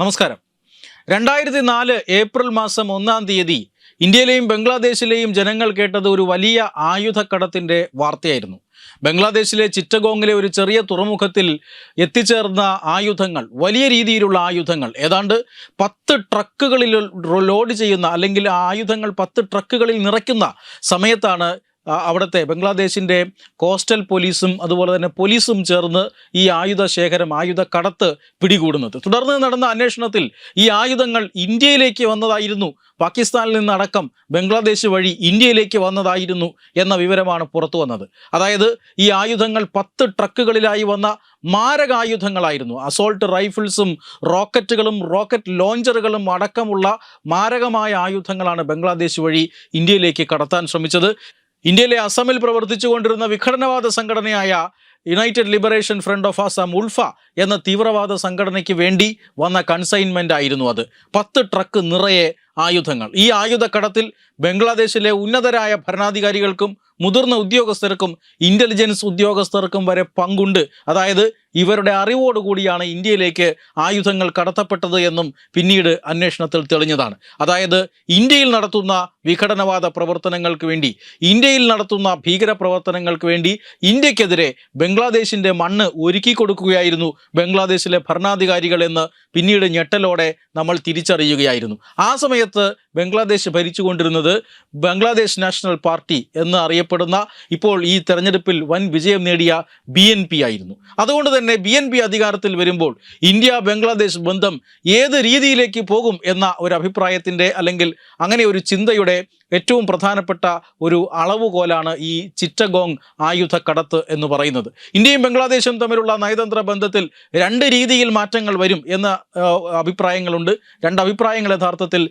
നമസ്കാരം. രണ്ടായിരത്തി നാല് ഏപ്രിൽ മാസം ഒന്നാം തീയതി ഇന്ത്യയിലെയും ബംഗ്ലാദേശിലെയും ജനങ്ങൾ കേട്ടത് ഒരു വലിയ ആയുധക്കടത്തിന്റെ വാർത്തയായിരുന്നു. ബംഗ്ലാദേശിലെ ചിറ്റഗോങ്ങിലെ ഒരു ചെറിയ തുറമുഖത്തിൽ എത്തിച്ചേർന്ന ആയുധങ്ങൾ വലിയ രീതിയിലുള്ള ആയുധങ്ങൾ ഏതാണ്ട് പത്ത് ട്രക്കുകളിൽ ലോഡ് ചെയ്യുന്ന അല്ലെങ്കിൽ ആയുധങ്ങൾ പത്ത് ട്രക്കുകളിൽ നിറയ്ക്കുന്ന സമയത്താണ് അവിടുത്തെ ബംഗ്ലാദേശിന്റെ കോസ്റ്റൽ പോലീസും അതുപോലെ തന്നെ പോലീസും ചേർന്ന് ഈ ആയുധ ശേഖരം ആയുധ കടത്ത് പിടികൂടുന്നത്. തുടർന്ന് നടന്ന അന്വേഷണത്തിൽ ഈ ആയുധങ്ങൾ ഇന്ത്യയിലേക്ക് വന്നതായിരുന്നു. പാകിസ്ഥാനിൽ നിന്നടക്കം ബംഗ്ലാദേശ് വഴി ഇന്ത്യയിലേക്ക് വന്നതായിരുന്നു എന്ന വിവരമാണ് പുറത്തു വന്നത്. അതായത് ഈ ആയുധങ്ങൾ പത്ത് ട്രക്കുകളിലായി വന്ന മാരകായുധങ്ങളായിരുന്നു. അസോൾട്ട് റൈഫിൾസും റോക്കറ്റുകളും റോക്കറ്റ് ലോഞ്ചറുകളും അടക്കമുള്ള മാരകമായ ആയുധങ്ങളാണ് ബംഗ്ലാദേശ് വഴി ഇന്ത്യയിലേക്ക് കടത്താൻ ശ്രമിച്ചത്. ഇന്ത്യയിലെ അസമിൽ പ്രവർത്തിച്ചുകൊണ്ടിരുന്ന വിഘടനവാദ സംഘടനയായ united liberation front of Assam ULFA എന്ന തീവ്രവാദ സംഘടനയ്ക്ക് വേണ്ടി വന്ന കൺസൈൻമെന്റ് ആയിരുന്നു അത്. പത്ത് ട്രക്ക് നിറയെ ആയുധങ്ങൾ. ഈ ആയുധക്കടത്തിൽ ബംഗ്ലാദേശിലെ ഉന്നതരായ ഭരണാധികാരികൾക്കും മുതിർന്ന ഉദ്യോഗസ്ഥർക്കും ഇന്റലിജൻസ് ഉദ്യോഗസ്ഥർക്കും വരെ പങ്കുണ്ട്. അതായത് ഇവരുടെ അറിവോടുകൂടിയാണ് ഇന്ത്യയിലേക്ക് ആയുധങ്ങൾ കടത്തപ്പെട്ടത് എന്നും പിന്നീട് അന്വേഷണത്തിൽ തെളിഞ്ഞതാണ്. അതായത് ഇന്ത്യയിൽ നടത്തുന്ന വിഘടനവാദ പ്രവർത്തനങ്ങൾക്ക് വേണ്ടി ഇന്ത്യയിൽ നടത്തുന്ന ഭീകര പ്രവർത്തനങ്ങൾക്ക് വേണ്ടി ഇന്ത്യക്കെതിരെ ബംഗ്ലാദേശിന്റെ മണ്ണ് ഒരുക്കി കൊടുക്കുകയായിരുന്നു ബംഗ്ലാദേശിലെ ഭരണാധികാരികൾ എന്ന് പിന്നീട് ഞെട്ടലോടെ നമ്മൾ തിരിച്ചറിയുകയായിരുന്നു. ആ സമയത്ത് ബംഗ്ലാദേശ് ഭരിച്ചുകൊണ്ടിരുന്നത് ബംഗ്ലാദേശ് നാഷണൽ പാർട്ടി എന്ന് അറിയപ്പെടുന്ന ഇപ്പോൾ ഈ തെരഞ്ഞെടുപ്പിൽ വൻ വിജയം നേടിയ ബി എൻ പി ആയിരുന്നു. അതുകൊണ്ട് തന്നെ ബി എൻ പി അധികാരത്തിൽ വരുമ്പോൾ ഇന്ത്യ ബംഗ്ലാദേശ് ബന്ധം ഏത് രീതിയിലേക്ക് പോകും എന്ന ഒരു അഭിപ്രായത്തിന്റെ അല്ലെങ്കിൽ അങ്ങനെ ഒരു ചിന്തയുടെ ഏറ്റവും പ്രധാനപ്പെട്ട ഒരു അളവുകോലാണ് ഈ ചിറ്റഗോങ് ആയുധ കടത്ത് എന്ന് പറയുന്നത്. ഇന്ത്യയും ബംഗ്ലാദേശും തമ്മിലുള്ള നയതന്ത്ര ബന്ധത്തിൽ രണ്ട് രീതിയിൽ മാറ്റങ്ങൾ വരും എന്ന അഭിപ്രായങ്ങളുണ്ട്. രണ്ട് അഭിപ്രായങ്ങൾ യഥാർത്ഥത്തിൽ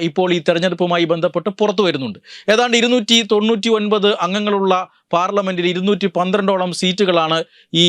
ഇപ്പോൾ ഈ തെരഞ്ഞെടുപ്പുമായി ബന്ധപ്പെട്ട് പുറത്തു വരുന്നുണ്ട്. ഏതാണ്ട് ഇരുന്നൂറ്റി തൊണ്ണൂറ്റി ഒൻപത് അംഗങ്ങളുള്ള പാർലമെന്റിൽ ഇരുന്നൂറ്റി പന്ത്രണ്ടോളം സീറ്റുകളാണ് ഈ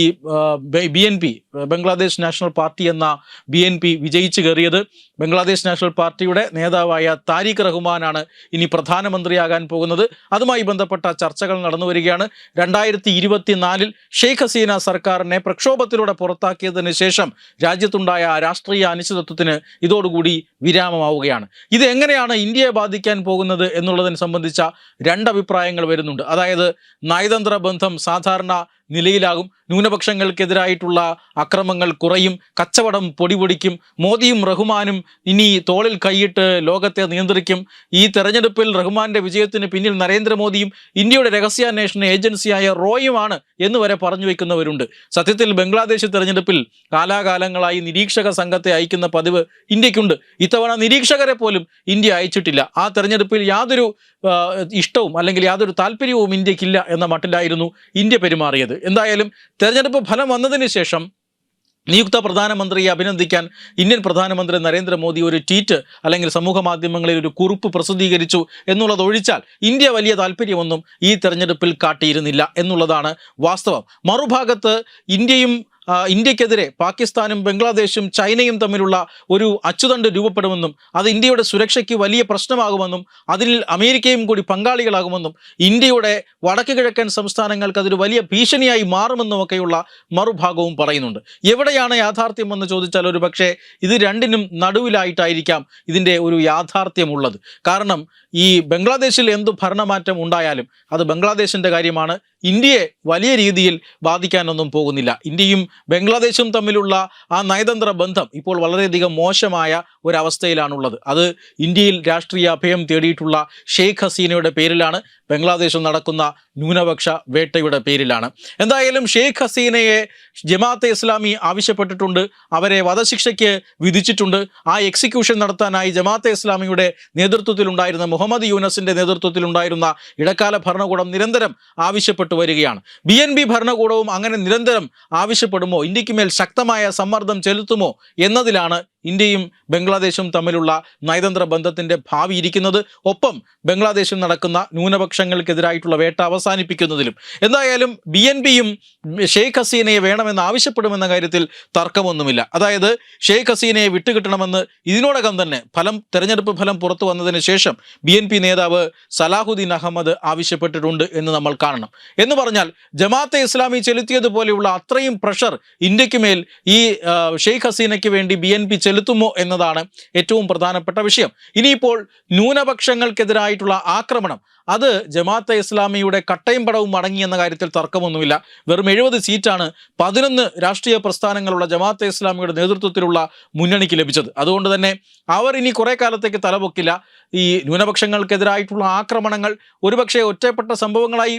B N P Bangladesh national party എന്ന ബി എൻ പി വിജയിച്ചു കയറിയത്. ബംഗ്ലാദേശ് നാഷണൽ പാർട്ടിയുടെ നേതാവായ താരിഖ് റഹ്മാനാണ് ഇനി പ്രധാനമന്ത്രിയാകാൻ പോകുന്നത്. അതുമായി ബന്ധപ്പെട്ട ചർച്ചകൾ നടന്നു വരികയാണ്. രണ്ടായിരത്തി ഇരുപത്തിനാലിൽ ഷെയ്ഖ് ഹസീന സർക്കാരിനെ പ്രക്ഷോഭത്തിലൂടെ പുറത്താക്കിയതിന് ശേഷം രാജ്യത്തുണ്ടായ രാഷ്ട്രീയ അനിശ്ചിതത്വത്തിന് ഇതോടുകൂടി വിരാമമാവുകയാണ്. ഇത് എങ്ങനെയാണ് ഇന്ത്യയെ ബാധിക്കാൻ പോകുന്നത് എന്നുള്ളതിനെ സംബന്ധിച്ച രണ്ടഭിപ്രായങ്ങൾ വരുന്നുണ്ട്. അതായത് നയതന്ത്ര ബന്ധം സാധാരണ നിലയിലാകും. ന്യൂനപക്ഷങ്ങൾക്കെതിരായിട്ടുള്ള അക്രമങ്ങൾ കുറയും. കച്ചവടം പൊടിപൊടിക്കും. മോദിയും റഹ്മാനും ഇനി തോളിൽ കൈയിട്ട് ലോകത്തെ നിയന്ത്രിക്കും. ഈ തെരഞ്ഞെടുപ്പിൽ റഹ്മാന്റെ വിജയത്തിന് പിന്നിൽ നരേന്ദ്രമോദിയും ഇന്ത്യയുടെ രഹസ്യാന്വേഷണ ഏജൻസിയായ റോയുമാണ് എന്ന് വരെ പറഞ്ഞു വയ്ക്കുന്നവരുണ്ട്. സത്യത്തിൽ ബംഗ്ലാദേശ് തെരഞ്ഞെടുപ്പിൽ കാലാകാലങ്ങളായി നിരീക്ഷക സംഘത്തെ അയക്കുന്ന പതിവ് ഇന്ത്യക്കുണ്ട്. ഇത്തവണ നിരീക്ഷകരെ പോലും ഇന്ത്യ അയച്ചിട്ടില്ല. ആ തെരഞ്ഞെടുപ്പിൽ യാതൊരു ഇഷ്ടവും അല്ലെങ്കിൽ യാതൊരു താല്പര്യവും ഇന്ത്യക്കില്ല എന്ന മട്ടിലായിരുന്നു ഇന്ത്യ പെരുമാറിയത്. എന്തായാലും തെരഞ്ഞെടുപ്പ് ഫലം വന്നതിന് ശേഷം നിയുക്ത പ്രധാനമന്ത്രിയെ അഭിനന്ദിക്കാൻ ഇന്ത്യൻ പ്രധാനമന്ത്രി നരേന്ദ്രമോദി ഒരു ട്വീറ്റ് അല്ലെങ്കിൽ സമൂഹ മാധ്യമങ്ങളിൽ ഒരു കുറിപ്പ് പ്രസിദ്ധീകരിച്ചു എന്നുള്ളത് ഒഴിച്ചാൽ ഇന്ത്യ വലിയ താല്പര്യമൊന്നും ഈ തെരഞ്ഞെടുപ്പിൽ കാട്ടിയിരുന്നില്ല എന്നുള്ളതാണ് വാസ്തവം. മറുഭാഗത്ത് ഇന്ത്യയും ഇന്ത്യക്കെതിരെ പാകിസ്ഥാനും ബംഗ്ലാദേശും ചൈനയും തമ്മിലുള്ള ഒരു അച്ചുതണ്ട് രൂപപ്പെടുമെന്നും അത് ഇന്ത്യയുടെ സുരക്ഷയ്ക്ക് വലിയ പ്രശ്നമാകുമെന്നും അതിൽ അമേരിക്കയും കൂടി പങ്കാളികളാകുമെന്നും ഇന്ത്യയുടെ വടക്ക് കിഴക്കൻ സംസ്ഥാനങ്ങൾക്ക് അതൊരു വലിയ ഭീഷണിയായി മാറുമെന്നുമൊക്കെയുള്ള മറുഭാഗവും പറയുന്നുണ്ട്. എവിടെയാണ് യാഥാർത്ഥ്യം എന്ന് ചോദിച്ചാൽ ഒരു ഇത് രണ്ടിനും നടുവിലായിട്ടായിരിക്കാം ഇതിന്റെ ഒരു യാഥാർത്ഥ്യമുള്ളത്. കാരണം ഈ ബംഗ്ലാദേശിൽ എന്തു ഭരണമാറ്റം ഉണ്ടായാലും അത് ബംഗ്ലാദേശിന്റെ കാര്യമാണ് ഇന്ത്യയെ വലിയ രീതിയിൽ ബാധിക്കാനൊന്നും പോകുന്നില്ല. ഇന്ത്യയും ബംഗ്ലാദേശും തമ്മിലുള്ള ആ നയതന്ത്ര ബന്ധം ഇപ്പോൾ വളരെയധികം മോശമായ ഒരവസ്ഥയിലാണുള്ളത്. അത് ഇന്ത്യയിൽ രാഷ്ട്രീയ അഭയം തേടിയിട്ടുള്ള ഷെയ്ഖ് ഹസീനയുടെ പേരിലാണ് ബംഗ്ലാദേശിൽ നടക്കുന്ന ന്യൂനപക്ഷ വേട്ടയുടെ പേരിലാണ്. എന്തായാലും ഷെയ്ഖ് ഹസീനയെ ജമാഅത്തെ ഇസ്ലാമി ആവശ്യപ്പെട്ടിട്ടുണ്ട് അവരെ വധശിക്ഷയ്ക്ക് വിധിച്ചിട്ടുണ്ട്. ആ എക്സിക്യൂഷൻ നടത്താനായി ജമാഅത്തെ ഇസ്ലാമിയുടെ നേതൃത്വത്തിലുണ്ടായിരുന്ന മുഹമ്മദ് യൂനസിന്റെ നേതൃത്വത്തിലുണ്ടായിരുന്ന ഇടക്കാല ഭരണകൂടം നിരന്തരം ആവശ്യപ്പെട്ടു വരികയാണ്. ബി എൻ ബി ഭരണകൂടവും അങ്ങനെ നിരന്തരം ആവശ്യപ്പെടുമോ? ഇന്ത്യയ്ക്ക് മേൽ ശക്തമായ സമ്മർദ്ദം ചെലുത്തുമോ എന്നതിലാണ് ഇന്ത്യയും ബംഗ്ലാദേശും തമ്മിലുള്ള നയതന്ത്ര ബന്ധത്തിന്റെ ഭാവി ഇരിക്കുന്നത് ഒപ്പം ബംഗ്ലാദേശിൽ നടക്കുന്ന ന്യൂനപക്ഷങ്ങൾക്കെതിരായിട്ടുള്ള വേട്ട അവസാനിപ്പിക്കുന്നതിലും. എന്തായാലും ബി എൻ പിയും ഷെയ്ഖ് ഹസീനയെ വേണമെന്ന് ആവശ്യപ്പെടുമെന്ന കാര്യത്തിൽ തർക്കമൊന്നുമില്ല. അതായത് ഷെയ്ഖ് ഹസീനയെ വിട്ടുകിട്ടണമെന്ന് ഇതിനോടകം തന്നെ ഫലം തെരഞ്ഞെടുപ്പ് ഫലം പുറത്തു വന്നതിന് ശേഷം ബി എൻ പി നേതാവ് സലാഹുദ്ദീൻ അഹമ്മദ് ആവശ്യപ്പെട്ടിട്ടുണ്ട് എന്ന് നമ്മൾ കാണണം. എന്ന് പറഞ്ഞാൽ ജമാഅത്തെ ഇസ്ലാമി ചെലുത്തിയതുപോലെയുള്ള അത്രയും പ്രഷർ ഇന്ത്യയ്ക്ക് മേൽ ഈ ഷെയ്ഖ് ഹസീനയ്ക്ക് വേണ്ടി ബി എൻ പി ചെലുത്തുമോ എന്നതാണ് ഏറ്റവും പ്രധാനപ്പെട്ട വിഷയം. ഇനിയിപ്പോൾ ന്യൂനപക്ഷങ്ങൾക്കെതിരായിട്ടുള്ള ആക്രമണം അത് ജമാഅത്തെ ഇസ്ലാമിയുടെ കട്ടയും പടവും മടങ്ങി എന്ന കാര്യത്തിൽ തർക്കമൊന്നുമില്ല. വെറും എഴുപത് സീറ്റാണ് പതിനൊന്ന് രാഷ്ട്രീയ പ്രസ്ഥാനങ്ങളുള്ള ജമാഅത്തെ ഇസ്ലാമിയുടെ നേതൃത്വത്തിലുള്ള മുന്നണിക്ക് ലഭിച്ചത്. അതുകൊണ്ട് തന്നെ അവർ ഇനി കുറേ കാലത്തേക്ക് തലപൊക്കില്ല. ഈ ന്യൂനപക്ഷങ്ങൾക്കെതിരായിട്ടുള്ള ആക്രമണങ്ങൾ ഒരുപക്ഷെ ഒറ്റപ്പെട്ട സംഭവങ്ങളായി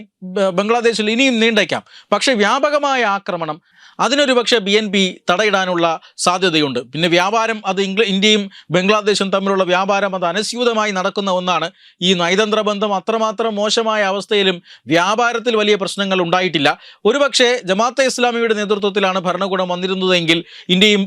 ബംഗ്ലാദേശിൽ ഇനിയും നീണ്ടേക്കാം. പക്ഷേ വ്യാപകമായ ആക്രമണം അതിനൊരു പക്ഷേ ബി എൻ പി തടയിടാനുള്ള സാധ്യതയുണ്ട്. പിന്നെ വ്യാപാരം അത് ഇംഗ്ല ഇന്ത്യയും ബംഗ്ലാദേശും തമ്മിലുള്ള വ്യാപാരം അത് അനസ്യൂതമായി നടക്കുന്ന ഒന്നാണ്. ഈ നയതന്ത്ര ബന്ധം അത്രമാത്രം മോശമായ അവസ്ഥയിലും വ്യാപാരത്തിൽ വലിയ പ്രശ്നങ്ങൾ ഉണ്ടായിട്ടില്ല. ഒരുപക്ഷെ ജമാഅത്തെ ഇസ്ലാമിയുടെ നേതൃത്വത്തിലാണ് ഭരണകൂടം വന്നിരുന്നതെങ്കിൽ ഇന്ത്യയും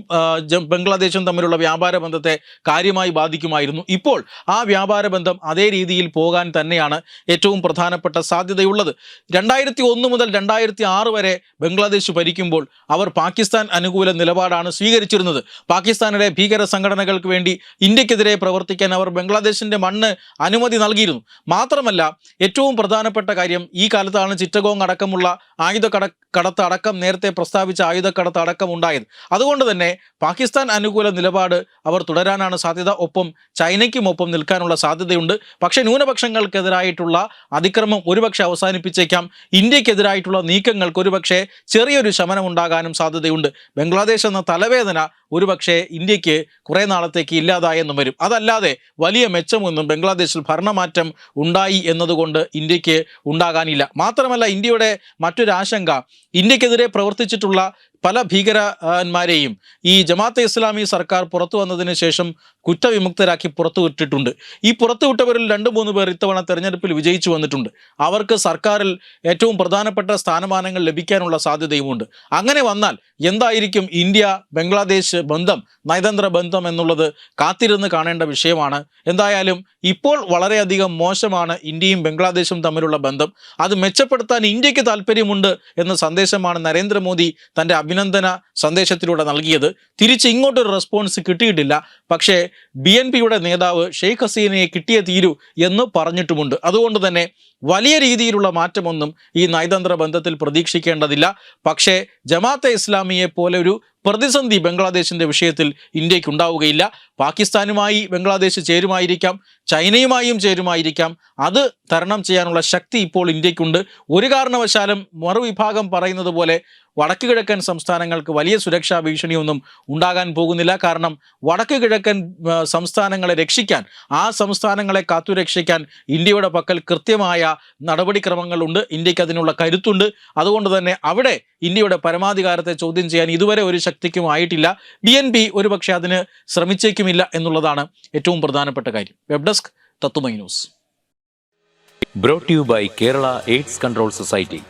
ബംഗ്ലാദേശും തമ്മിലുള്ള വ്യാപാര ബന്ധത്തെ കാര്യമായി ബാധിക്കുമായിരുന്നു. ഇപ്പോൾ ആ വ്യാപാര ബന്ധം അതേ രീതിയിൽ പോകാൻ തന്നെയാണ് ഏറ്റവും പ്രധാനപ്പെട്ട സാധ്യതയുള്ളത്. രണ്ടായിരത്തി ഒന്ന് മുതൽ രണ്ടായിരത്തി ആറ് വരെ ബംഗ്ലാദേശ് ഭരിക്കുമ്പോൾ അവർ പാകിസ്ഥാൻ അനുകൂല നിലപാടാണ് സ്വീകരിച്ചിരുന്നത്. പാകിസ്ഥാനിലെ ഭീകര സംഘടനകൾക്ക് വേണ്ടി ഇന്ത്യക്കെതിരെ പ്രവർത്തിക്കാൻ അവർ ബംഗ്ലാദേശിന്റെ മണ്ണ് അനുമതി നൽകിയിരുന്നു. മാത്രമല്ല ഏറ്റവും പ്രധാനപ്പെട്ട കാര്യം ഈ കാലത്താണ് ചിറ്റഗോങ് അടക്കമുള്ള ആയുധ കട കടത്ത് അടക്കം നേരത്തെ പ്രസ്താവിച്ച ആയുധ കടത്ത് അടക്കം ഉണ്ടായത്. അതുകൊണ്ട് തന്നെ പാകിസ്ഥാൻ അനുകൂല നിലപാട് അവർ തുടരാനാണ് സാധ്യത. ഒപ്പം ചൈനയ്ക്കും ഒപ്പം നിൽക്കാനുള്ള സാധ്യതയുണ്ട്. പക്ഷേ ന്യൂനപക്ഷങ്ങൾക്കെതിരായിട്ടുള്ള അതിക്രമം ഒരുപക്ഷെ അവസാനിപ്പിച്ചേക്കാം. ഇന്ത്യക്കെതിരായിട്ടുള്ള നീക്കങ്ങൾക്ക് ഒരുപക്ഷെ ചെറിയൊരു ശമനം ഉണ്ടാകാനും സാധ്യതയുണ്ട്. ബംഗ്ലാദേശ് എന്ന തലവേദന ഒരുപക്ഷെ ഇന്ത്യയ്ക്ക് കുറേ നാളത്തേക്ക് ഇല്ലാതായെന്നും വരും. അതല്ലാതെ വലിയ മെച്ചമൊന്നും ബംഗ്ലാദേശിൽ ഭരണമാറ്റം ഉണ്ടായി എന്നതുകൊണ്ട് ഇന്ത്യയ്ക്ക് ഉണ്ടാകാനില്ല. മാത്രമല്ല ഇന്ത്യയുടെ മറ്റൊരു ആശങ്ക ഇന്ത്യക്കെതിരെ പ്രവർത്തിച്ചിട്ടുള്ള പല ഭീകരന്മാരെയും ഈ ജമാഅത്തെ ഇസ്ലാമി സർക്കാർ പുറത്തു വന്നതിന് ശേഷം കുറ്റവിമുക്തരാക്കി പുറത്തുവിട്ടിട്ടുണ്ട്. ഈ പുറത്തുവിട്ടവരിൽ രണ്ട് മൂന്ന് പേർ ഇത്തവണ തെരഞ്ഞെടുപ്പിൽ വിജയിച്ചു വന്നിട്ടുണ്ട്. അവർക്ക് സർക്കാരിൽ ഏറ്റവും പ്രധാനപ്പെട്ട സ്ഥാനമാനങ്ങൾ ലഭിക്കാനുള്ള സാധ്യതയുമുണ്ട്. അങ്ങനെ വന്നാൽ എന്തായിരിക്കും ഇന്ത്യ ബംഗ്ലാദേശ് ബന്ധം നയതന്ത്ര ബന്ധം എന്നുള്ളത് കാത്തിരുന്ന് കാണേണ്ട വിഷയമാണ്. എന്തായാലും ഇപ്പോൾ വളരെയധികം മോശമാണ് ഇന്ത്യയും ബംഗ്ലാദേശും തമ്മിലുള്ള ബന്ധം. അത് മെച്ചപ്പെടുത്താൻ ഇന്ത്യയ്ക്ക് താല്പര്യമുണ്ട് എന്ന സന്ദേശമാണ് നരേന്ദ്രമോദി തന്റെ അഭിനന്ദന സന്ദേശത്തിലൂടെ നൽകിയത്. തിരിച്ച് ഇങ്ങോട്ടൊരു റെസ്പോൺസ് കിട്ടിയിട്ടില്ല. പക്ഷേ ബി എൻ പിയുടെ നേതാവ് ഷെയ്ഖ് ഹസീനയെ കിട്ടിയേ തീരൂ എന്ന് പറഞ്ഞിട്ടുമുണ്ട്. അതുകൊണ്ട് തന്നെ വലിയ രീതിയിലുള്ള മാറ്റമൊന്നും ഈ നയതന്ത്ര ബന്ധത്തിൽ പ്രതീക്ഷിക്കേണ്ടതില്ല. പക്ഷേ ജമാഅത്തെ ഇസ്ലാമിയെ പോലെ ഒരു പ്രതിസന്ധി ബംഗ്ലാദേശിന്റെ വിഷയത്തിൽ ഇന്ത്യയ്ക്ക് ഉണ്ടാവുകയില്ല പാകിസ്ഥാനുമായി ബംഗ്ലാദേശ് ചേരുമായിരിക്കാം ചൈനയുമായും ചേരുമായിരിക്കാം. അത് തരണം ചെയ്യാനുള്ള ശക്തി ഇപ്പോൾ ഇന്ത്യക്കുണ്ട് ഒരു കാരണവശാലും മറുവിഭാഗം പറയുന്നത് പോലെ വടക്ക് കിഴക്കൻ സംസ്ഥാനങ്ങൾക്ക് വലിയ സുരക്ഷാ ഭീഷണിയൊന്നും ഉണ്ടാകാൻ പോകുന്നില്ല. കാരണം വടക്ക് കിഴക്കൻ സംസ്ഥാനങ്ങളെ രക്ഷിക്കാൻ ആ സംസ്ഥാനങ്ങളെ കാത്തുരക്ഷിക്കാൻ ഇന്ത്യയുടെ പക്കൽ കൃത്യമായ നടപടിക്രമങ്ങളുണ്ട് ഇന്ത്യയ്ക്ക് അതിനുള്ള കരുത്തുണ്ട്. അതുകൊണ്ട് തന്നെ അവിടെ ഇന്ത്യയുടെ പരമാധികാരത്തെ ചോദ്യം ചെയ്യാൻ ഇതുവരെ ഒരു ശക്തിക്കും ആയിട്ടില്ല. ബി എൻ പി ഒരുപക്ഷെ അതിന് ശ്രമിച്ചേക്കുമില്ല എന്നുള്ളതാണ് ഏറ്റവും പ്രധാനപ്പെട്ട കാര്യം. വെബ് ഡെസ്ക് തത്തുമൈ news. Brought you by Kerala AIDS control society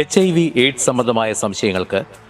H I V AIDS സംബന്ധമായ സംശയങ്ങൾക്ക്